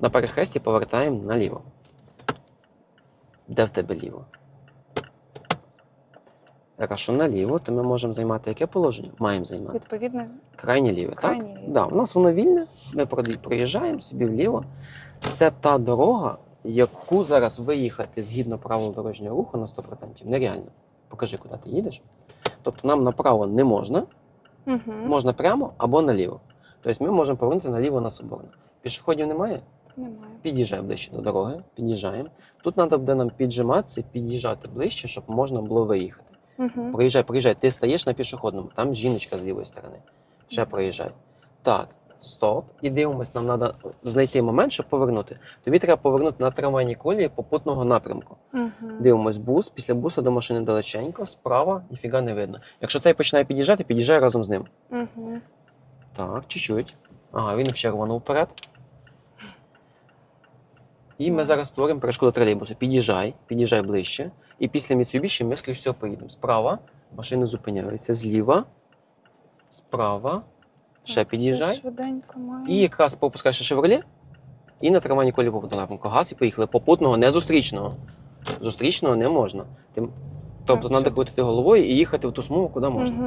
На перехресті повертаємо наліво. Де в тебе ліво? Якщо наліво, то ми можемо займати яке положення? Маємо займати. Відповідно, Крайнє ліве, Крайнє так? ліве. Да, у нас воно вільне, ми проїжджаємо собі вліво. Це та дорога, яку зараз виїхати згідно правил дорожнього руху на 100% нереально. Покажи, куди ти їдеш. Тобто нам направо не можна, угу. можна прямо або наліво. Тобто ми можемо повернути наліво на Соборну. Пішоходів немає, немає. під'їжджай ближче до дороги, під'їжджаємо. Тут треба буде нам піджиматися, під'їжджати ближче, щоб можна було виїхати. Угу. Проїжджай, проїжджай. Ти стаєш на пішохідному, там жіночка з лівої сторони. Ще Мгм. проїжджай. Так, стоп. І дивимось, нам треба знайти момент, щоб повернути. Тобі треба повернути на трамвайній колії попутного напрямку. Угу. Дивимось бус, після буса до машини далеченько, справа ніфіга не видно. Якщо цей починає під'їжджати, під'їжджай разом з ним. Угу. Так, чуть-чуть. Ага, він ще рванув вперед. І ми зараз створимо перешкоду тролейбусу. Під'їжджай, під'їжджай ближче. І після Mitsubishi ми, скоріш всього, поїдемо. Справа машини зупиняються, зліва, справа. Ще під'їжджай. І якраз попускаєш Шевроле, і на трамвайній колі попутного напрямку. Газ і поїхали. Попутного, не зустрічного. Зустрічного не можна. Тобто треба крутити головою і їхати в ту смугу, куди можна.